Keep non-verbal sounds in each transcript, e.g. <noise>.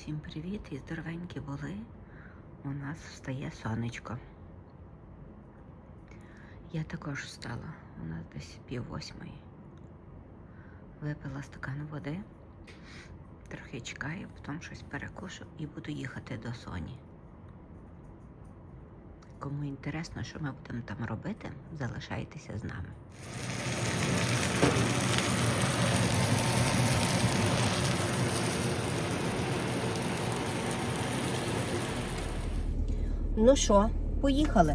Всім привіт і здоровенькі були. У нас встає сонечко. Я також встала. У нас десь пів восьмої. Випила стакан води, трохи чекаю, потім щось перекушу і буду їхати до Соні. Кому інтересно, що ми будемо там робити, залишайтеся з нами. Ну що, поїхали.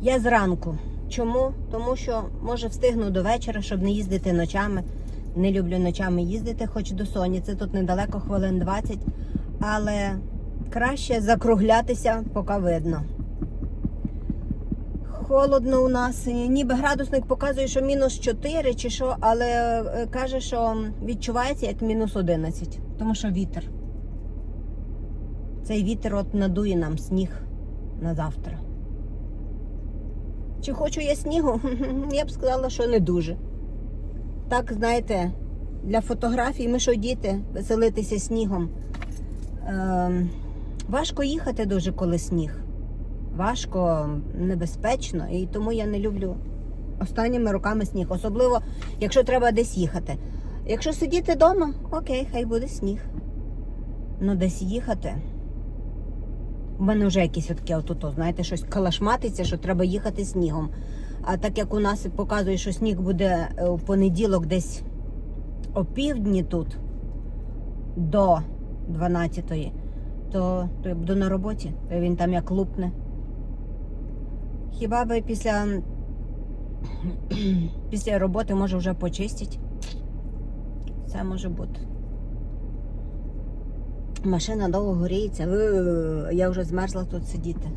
Я зранку. Чому? Тому що може встигну до вечора, щоб не їздити ночами. Не люблю ночами їздити, хоч до Соні. Це тут недалеко, хвилин 20. Але краще закруглятися, поки видно. Холодно у нас, ніби градусник показує, що мінус 4 чи що, але е, каже, що відчувається як мінус 11, тому що вітер. Цей вітер от надує нам сніг на завтра. Чи хочу я снігу? <laughs> Я б сказала, що не дуже. Так, знаєте, для фотографій ми що діти, веселитися снігом. Ем, важко їхати дуже, коли сніг. Важко, небезпечно, і тому я не люблю останніми роками сніг. Особливо, якщо треба десь їхати. Якщо сидіти вдома, окей, хай буде сніг. Ну, десь їхати. У мене вже якісь таке отут, знаєте, щось калашматиться, що треба їхати снігом. А так як у нас показує, що сніг буде е, у понеділок десь опівдні тут до 12-ї, то, то я буду на роботі, то він там як лупне. Хіба би після, <clears throat> після роботи може вже почистить? Це може бути. Машина довго горіється. Я вже змерзла тут сидіти.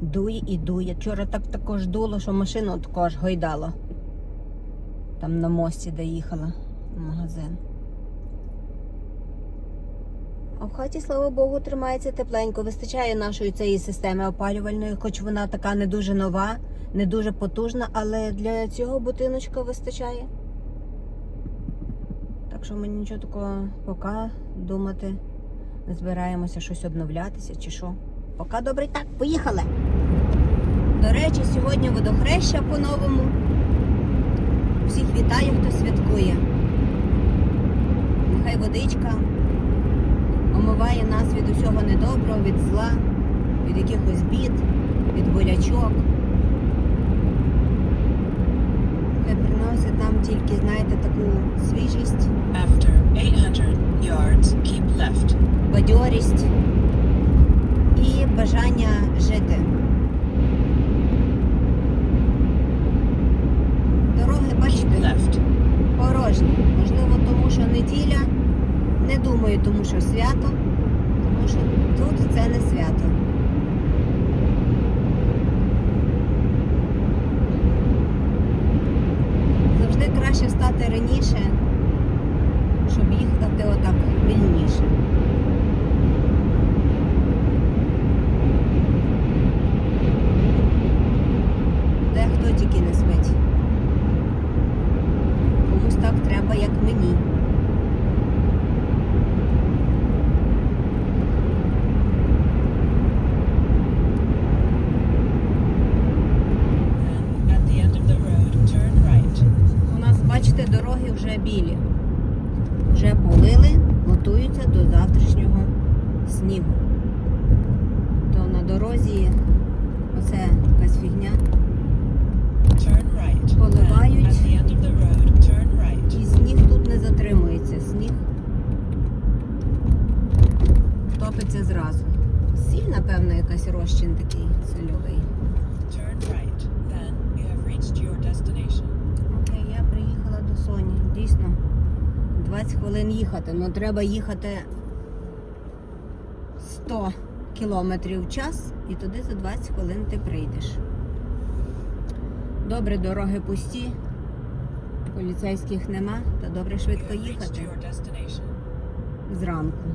Дує і дує. Вчора так також дуло, що машину також гойдало. Там на мості, де їхала в магазин. А в хаті, слава Богу, тримається тепленько. Вистачає нашої цієї системи опалювальної, хоч вона така не дуже нова, не дуже потужна, але для цього будиночка вистачає. Так що ми нічого такого поки думати не збираємося щось обновлятися чи що. Поки добре так, поїхали. До речі, сьогодні водохреща по-новому. Всіх вітаю, хто святкує. Нехай водичка омиває нас від усього недоброго, від зла, від якихось бід, від болячок. Хай приносить нам тільки, знаєте, таку свіжість, After 800 yards, keep left. бадьорість і бажання жити. Дороги, бачите, порожні. Можливо, тому що неділя. Не думаю, тому що свято, тому що тут це не свято. Завжди краще стати раніше, щоб їхати отак вільніше. Дехто тільки не спить. Комусь так треба, як мені. At the end of the road, turn right. У нас, бачите, дороги вже білі. Вже полили, готуються до завтрашнього снігу. То на дорозі оце якась фігня. Turn right. Then, Поливають. at the end of the road, turn right. І сніг тут не затримується. Сніг топиться зразу. Сіль, напевно, якась розчин такий сольовий. Turn right. Then you have reached your destination. Окей, я приїхала до Соні. Дійсно, 20 хвилин їхати. Ну треба їхати 100 кілометрів в час і туди за 20 хвилин ти прийдеш. Добре, дороги пусті, поліцейських нема, та добре швидко їхати зранку.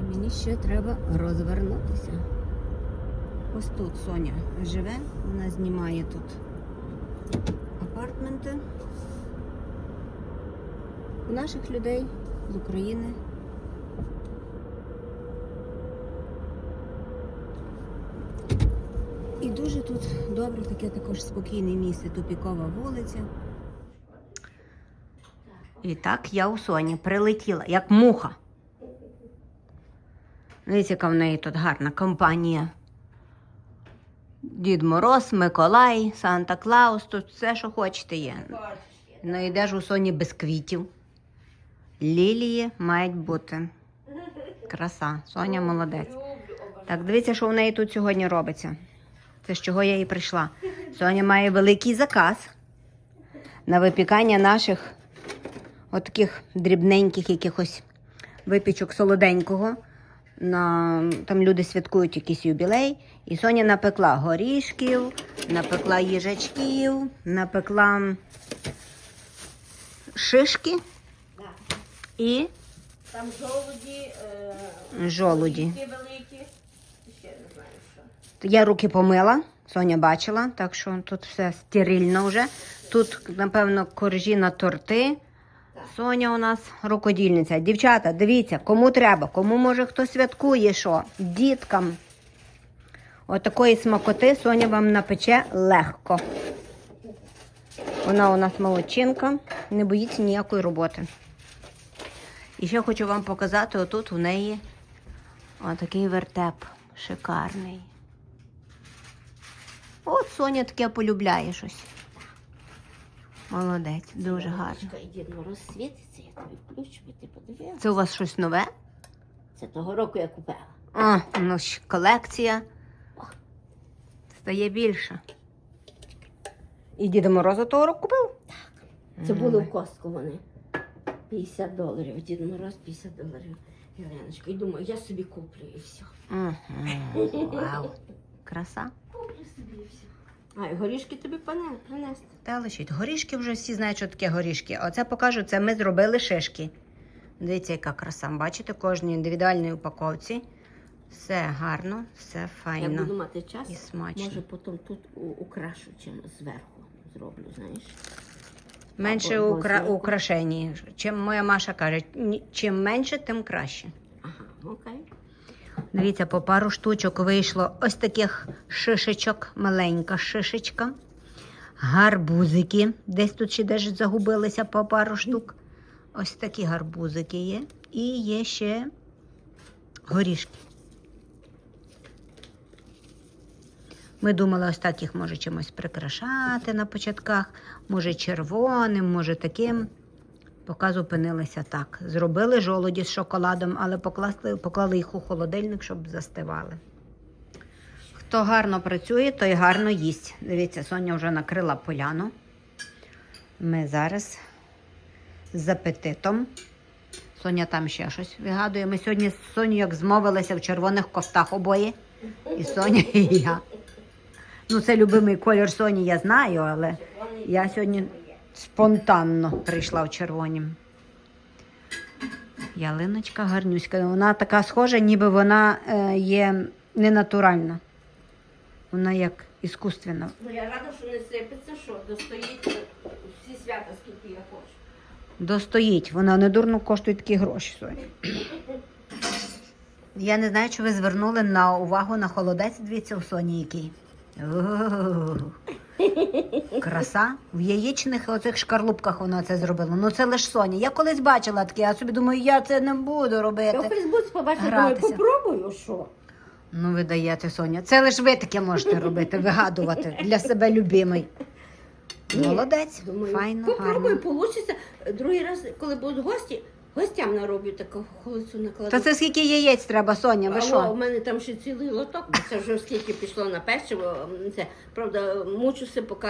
І мені ще треба розвернутися. Ось тут Соня живе, вона знімає тут апартменти. У наших людей з України. І дуже тут добре, таке також спокійне місце, тупікова вулиця. І так я у Соні прилетіла, як муха. Дивіться, яка в неї тут гарна компанія. Дід Мороз, Миколай, Санта Клаус, тут все, що хочете є. Ну йдеш у Соні без квітів. Лілії мають бути. Краса. Соня молодець. Так, дивіться, що в неї тут сьогодні робиться. Це з чого я і прийшла. Соня має великий заказ на випікання наших отаких дрібненьких якихось випічок солоденького. На, там люди святкують якийсь юбілей. І Соня напекла горішків, напекла їжачків, напекла шишки і Там жолуді, жолуді. великі. Ще не знаю що. Я руки помила, Соня бачила, так що тут все стерильно вже. Тут, напевно, коржі на торти. Соня у нас рукодільниця. Дівчата, дивіться, кому треба, кому може хто святкує що. Діткам. Отакої смакоти Соня вам напече легко. Вона у нас молодчинка, не боїться ніякої роботи. І ще хочу вам показати, отут у неї отакий вертеп шикарний. От Соня таке полюбляє щось. Молодець, дуже гарно. І Дід я тобі включу, і ти подивилася. Це у вас щось нове? Це того року я купила. А, ну ж, колекція стає більше. І Діда Мороза того року купив? Так. Це були в костку вони. 50 доларів. Дід Мороз 50 доларів. Єленочка. І думаю, я собі куплю і все. Угу. Вау. Краса. Куплю собі і все. А, і горішки тобі принести. Та лишіть. Горішки вже всі знають, що таке горішки. Оце покажу, це ми зробили шишки. Дивіться, яка краса. Бачите, кожній індивідуальній упаковці. Все гарно, все Я файно. буду мати час, І смачно. може потім тут украшу, чим зверху зроблю, знаєш. Менше Або укра... украшені. Чим моя Маша каже, чим менше, тим краще. Ага, окей. Дивіться, по пару штучок вийшло ось таких шишечок, маленька шишечка. Гарбузики. Десь тут ще десь загубилися по пару штук. Ось такі гарбузики є. І є ще горішки. Ми думали, ось так їх може чимось прикрашати на початках, може червоним, може таким. Поки зупинилися так. Зробили жолоді з шоколадом, але покласти, поклали їх у холодильник, щоб застивали. Хто гарно працює, той гарно їсть. Дивіться, Соня вже накрила поляну. Ми зараз з апетитом. Соня там ще щось вигадує. Ми сьогодні з Соню як змовилися в червоних кофтах обоє. І Соня, і я. Ну, це любимий колір Соні, я знаю, але я сьогодні спонтанно прийшла в червонім. Ялиночка гарнюська. Вона така схожа, ніби вона е, є ненатуральна. Вона як іскусственна. Ну я рада, що не сипеться, що достоїть всі свята, скільки я хочу. Достоїть, вона недурно коштує такі гроші. Я не знаю, чи ви звернули на увагу на холодець, дивіться, у Соні який. О, Краса. В яєчних оцих шкарлупках вона це зробила. Ну це лише Соня. Я колись бачила таке, я собі думаю, я це не буду Я в робити. Фейсбуці побачила, думаю, Гратися. попробую, що. Ну, ви даєте, Соня. Це лише ви таке можете робити, вигадувати для себе любимий. Ні. Молодець, Думаю, файно, попробую, вийде. Другий раз, коли будуть гості, гостям нароблю таку холодцю накладу. Та це скільки яєць треба, Соня, ви Алло, що? у мене там ще цілий лоток, бо це вже скільки пішло на печиво. Це, правда, мучуся, поки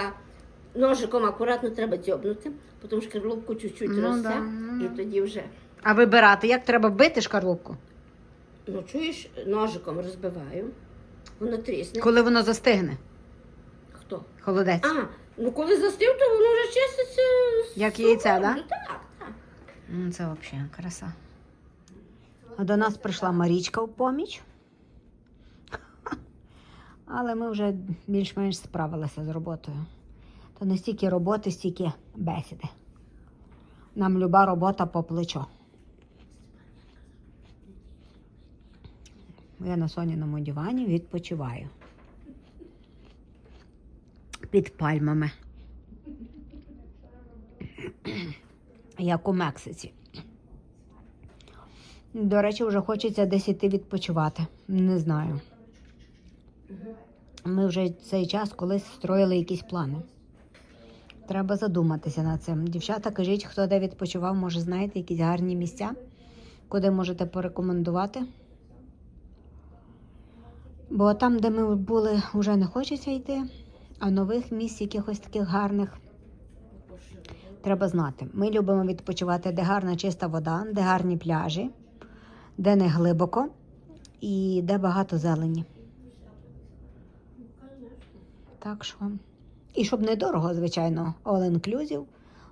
ножиком акуратно треба дзьобнути, потім шкарлупку чуть-чуть Ну, росте, да, ну, і тоді вже. А вибирати, як треба вбити шкарлупку? Ну, чуєш, ножиком розбиваю, воно трісне. Коли воно застигне, Хто? холодець. А, ну коли застив, то воно вже чиститься. з Як яйце, да? Так, так. М, Це взагалі краса. До нас прийшла Марічка в поміч. Але ми вже більш-менш справилися з роботою. То не стільки роботи, стільки бесіди. Нам люба робота по плечо. Я на соняному дивані відпочиваю. Під пальмами. Як у Мексиці. До речі, вже хочеться десь іти відпочивати. Не знаю. Ми вже цей час колись строїли якісь плани. Треба задуматися над цим. Дівчата, кажіть, хто де відпочивав, може, знаєте якісь гарні місця, куди можете порекомендувати. Бо там, де ми були, вже не хочеться йти, а нових місць, якихось таких гарних, треба знати. Ми любимо відпочивати, де гарна чиста вода, де гарні пляжі, де не глибоко і де багато зелені. Так що. І щоб недорого, звичайно, all inclusive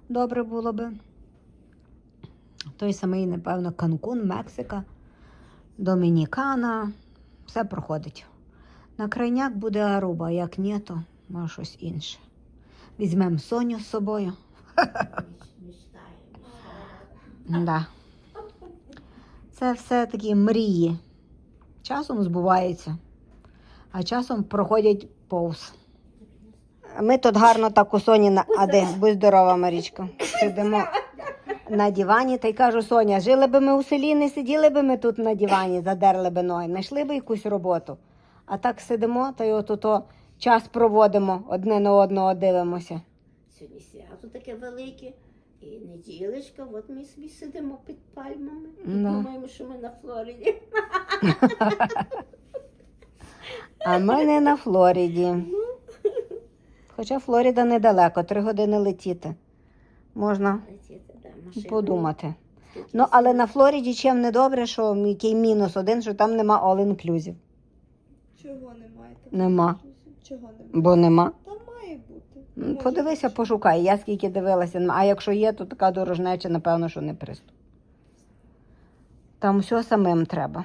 добре було би. Той самий, напевно, Канкун, Мексика, Домінікана. Все проходить. На крайняк буде Аруба, як ні, то може щось інше. Візьмемо Соню з собою. Да. Це все такі мрії. Часом збуваються, а часом проходять повз. Ми тут гарно так у Соні на а будь здорова, Марічка. Сидимо на дивані та й кажу, Соня, жили би ми у селі, не сиділи би ми тут на дивані, задерли би ноги, знайшли би якусь роботу. А так сидимо та й от час проводимо, одне на одного дивимося. Сьогодні свято таке велике. І неділечка, от ми собі сидимо під пальмами і Да. думаємо, що ми на Флориді. <laughs> А ми не на Флориді. Хоча Флорида недалеко, три години летіти. Можна Летіти, да, подумати. Ну, але на Флориді чим не добре, що який мінус один, що там нема all inclusive. Чого немає? Нема. Чого немає? Бо нема. Там має бути. М, Може Подивися, пошукай. Я скільки дивилася, а якщо є, то така дорожнеча, напевно, що не приступ. Там все самим треба.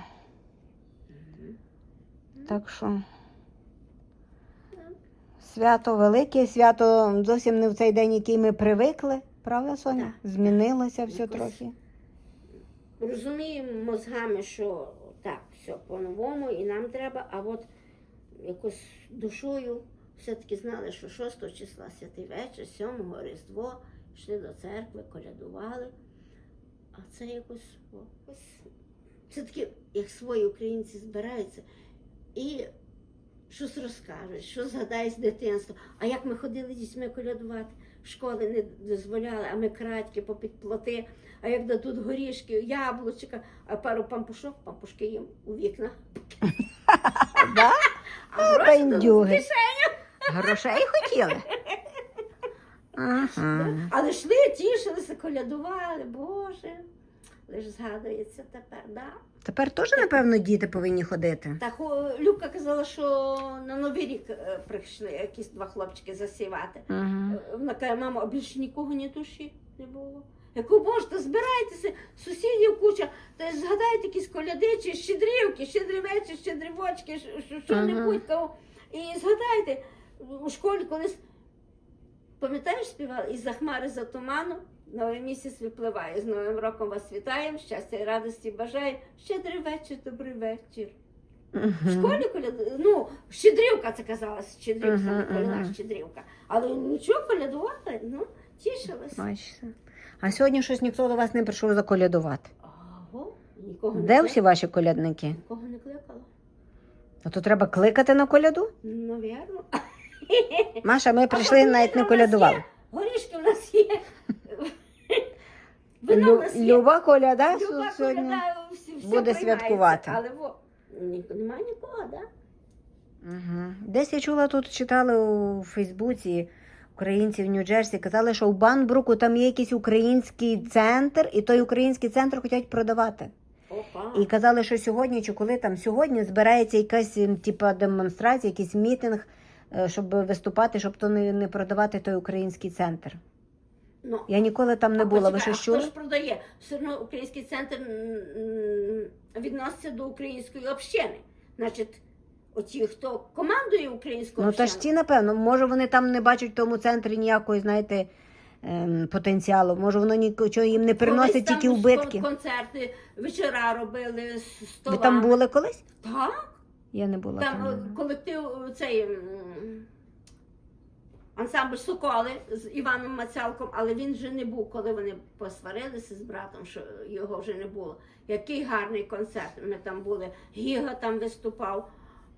Так що. Свято велике, свято зовсім не в цей день, який ми привикли, правда, Соня? Змінилося все Якось трохи. Розуміємо мозгами, що так, все по-новому, і нам треба, а от якось душою все-таки знали, що 6 числа святий вечір, 7 Різдво, йшли до церкви, колядували. А це якось, ось, все-таки, як свої українці збираються і щось розкажуть, що згадають з дитинства. А як ми ходили дітьми колядувати, школи не дозволяли, а ми крадьки попід плоти, а як дадуть горішки, яблучка, а пару пампушок, пампушки їм у вікна. <laughs> А гроші в кишеню. Грошей хотіли. Ага. Але йшли, тішилися, колядували, Боже. Лиш згадується тепер, да? Тепер теж, напевно, діти повинні ходити. Так о, Любка казала, що на Новий рік е, прийшли якісь два хлопчики засівати. Ага. Е, Вона каже, мама, а більше нікого ні душі не було. Яку можете, збирайтеся, сусідів куча, та згадайте якісь коляди чи щедрівки, щедрий вечір, щедрівочки, що- що- що-небудь. кого. І згадайте, у школі колись, пам'ятаєш, співали, із за хмари за туману, новий місяць випливає. З Новим роком вас вітаємо, щастя і радості бажаю. Щедрий вечір, добрий вечір. В школі коляду, ну, щедрівка це казалось, щедрівка, Мгм, не коляда, мгм. щедрівка. Але нічого колядували, ну, тішилися. Бачите. А сьогодні щось ніхто до вас не прийшов заколядувати. Ого, нікого не Де всі ваші колядники? Нікого не кликала. А то треба кликати на коляду? Навірно. Маша, ми прийшли, навіть не у колядували. Горішки в нас є. Вино в Лю- нас є. Люба коляда Люба сьогодні. коляда, всі- все буде приймається. святкувати. Але во, ні- немає нікого? Да? Угу. Десь я чула тут, читали у Фейсбуці українці в Нью-Джерсі, казали, що в Банбруку там є якийсь український центр, і той український центр хочуть продавати. Опа. І казали, що сьогодні чи коли там сьогодні збирається якась типа демонстрація, якийсь мітинг, щоб виступати, щоб то не, не продавати той український центр. Ну, Я ніколи там не А була. Ви почекай, щось а хто чули? ж продає? Все одно український центр м, відноситься до української общини. Значить, оті, хто командує українською Ну та ж ті, напевно, може вони там не бачать в тому центрі ніякої, знаєте, ем, потенціалу. Може воно нічого їм не приносить тільки убитки. Концерти, вечора робили з Ви там були колись? Так. Я не була Там там. е, колектив е, цей ансамбль Соколи з Іваном Мацалком, але він вже не був, коли вони посварилися з братом, що його вже не було. Який гарний концерт. Ми там були. Гіга там виступав.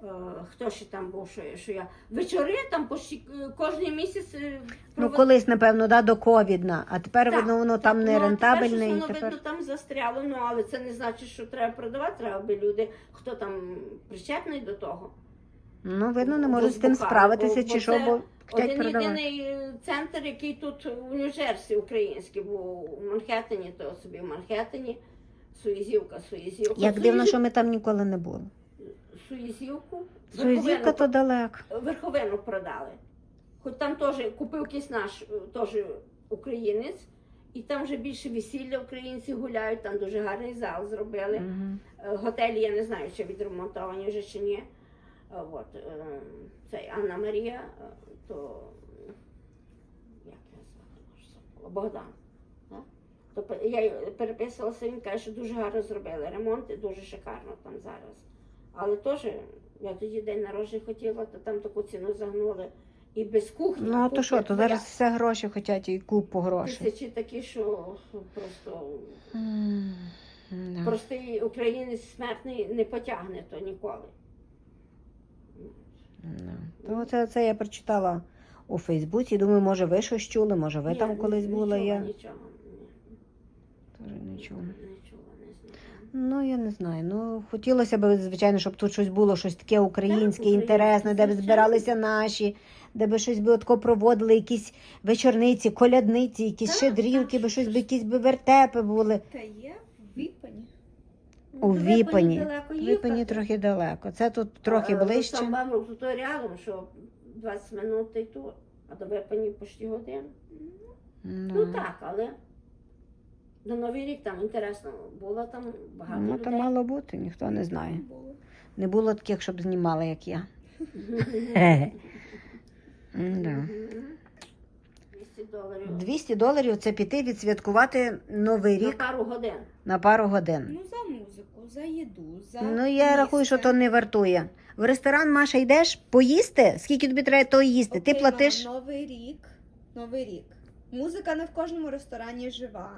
Е, Хто ще там був, що, я- що я. Вечори там почти кожен місяць. е, Ну колись, напевно, да, до ковідна, а тепер Так, видно, воно там не ну, рентабельне. Воно тепер... видно там застряло, ну але це не значить, що треба продавати, треба аби люди, хто там причетний до того. Ну, видно, не Бо можуть з тим справитися, бо- чи бо що, бо Один єдиний е, центр, який тут у Нью-Джерсі український, був у Манхеттені, то собі в Манхеттені. Суїзівка, Суїзівка. Як дивно, що ми там ніколи не були. Суїзівку. Суїзівка то далеко. верховину продали. Хоч там теж купив якийсь наш е, теж українець, і там вже більше весілля українці гуляють, там дуже гарний зал зробили. Е, Готелі я не знаю, чи відремонтовані вже чи ні. Е, От, цей Анна Марія, то як його звати Богдан. То я переписувалася, він каже, що дуже гарно зробили ремонт і дуже шикарно там зараз. Але теж я тоді день народження хотіла, то там таку ціну загнули. І без кухні. Ну, а то що, то зараз все гроші хочуть і купу грошей. Тисячі такі, що просто М, да. простий українець смертний не потягне то ніколи. Да. То це, це я прочитала у Фейсбуці. Думаю, може ви щось чули, може ви Ні, там колись були. чула Я Нічого, ні. теж не чула. Не чула, не знаю. Ну, я не знаю. Ну, хотілося б, звичайно, щоб тут щось було, щось таке українське, інтересне, де б збиралися наші, де би щось би отко проводили, якісь вечорниці, колядниці, якісь щедрівки, би щось би якісь би вертепи були. Та є в Віпані. У Ну, Віпані. Випані їхати. трохи далеко. Це тут трохи А, ближче. Там вам тут рядом, що 20 минут і тут, а до Випані почти годину. Ну Да. так, але на Новий рік там інтересно було там багато Ну, людей. то мало бути, ніхто не знає. Було. Не було таких, щоб знімали, як я. <laughs> М-да. 200 доларів 200 доларів це піти відсвяткувати Новий на рік пару годин. на пару годин. Ну, за музику, за їду, за. Ну, я рахую, що то не вартує. В ресторан, Маша, йдеш поїсти? Скільки тобі треба того їсти? Ти Окей, платиш. мама, Новий рік. Новий рік. Музика не в кожному ресторані жива.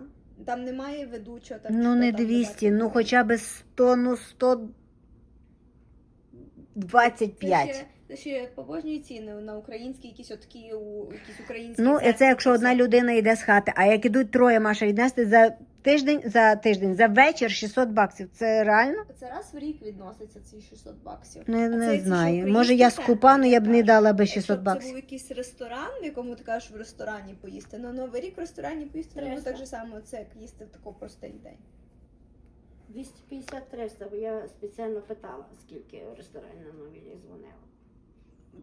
Там немає ведучого. Там, Ну, не там 200, ну хоча б 100, ну 125. Це ще, ще побожні ціни на українські, якісь отакі, у- якісь українські. Ну, це якщо одна людина йде з хати, а як ідуть троє, Маша, віднести за тиждень, за тиждень, за вечір 600 баксів. Це реально? Це раз в рік відноситься ці 600 баксів. Ну, не це знаю. Може, я скупа, ну я б не дала би Якщо 600 б Це був якийсь ресторан, в якому ти кажеш в ресторані поїсти. На Новий рік в ресторані поїсти треба так же само, це як їсти в такий простий день. 250-300, бо я спеціально питала, скільки в ресторані на Новий рік дзвонила.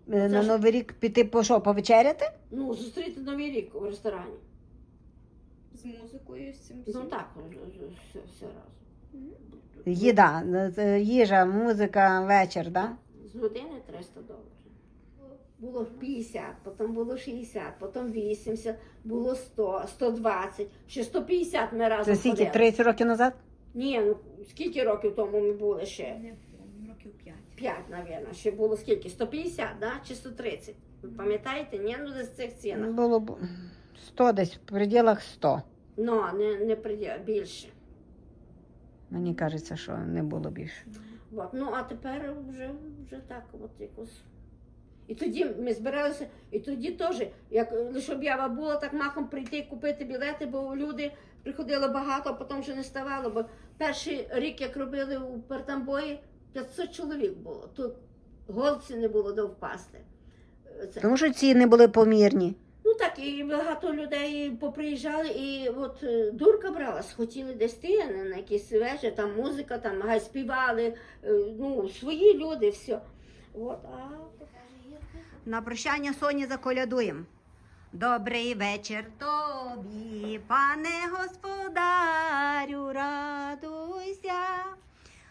Е, Це На ж- Новий рік піти по що, повечеряти? Ну, зустріти Новий рік у ресторані. З музикою, з цим Ну всім. так, все, все разом. Їда, е, їжа, музика, вечір, да? З години 300 доларів. Було 50, потім було 60, потім 80, було 100, 120, ще 150 ми разом Це скільки? ходили. 30 років назад? Ні, ну скільки років тому ми були ще? Не 5. 5, мабуть. Ще було скільки? 150, да? чи 130? Ви пам'ятаєте? Ні, ну десь в цих цінах. Було б 100 десь, в пределах 100. Ну, не, не приділ, більше. Мені кажеться, що не було більше. От. Ну, а тепер вже, вже так, от якось. І тоді ми збиралися, і тоді теж, як лише об'ява була, так махом прийти купити білети, бо люди приходили багато, а потім вже не ставало. Бо перший рік, як робили у Пертамбої, 500 чоловік було. Тут голці не було де впасти. Це. Тому що ціни були помірні. Ну так, і багато людей поприїжджали, і от е, дурка брала, хотіли десь ти на якісь вечір, там музика, там гай співали, е, ну, свої люди, все. От, а На прощання Соні заколядуємо. Добрий вечір тобі, пане господарю, радуйся.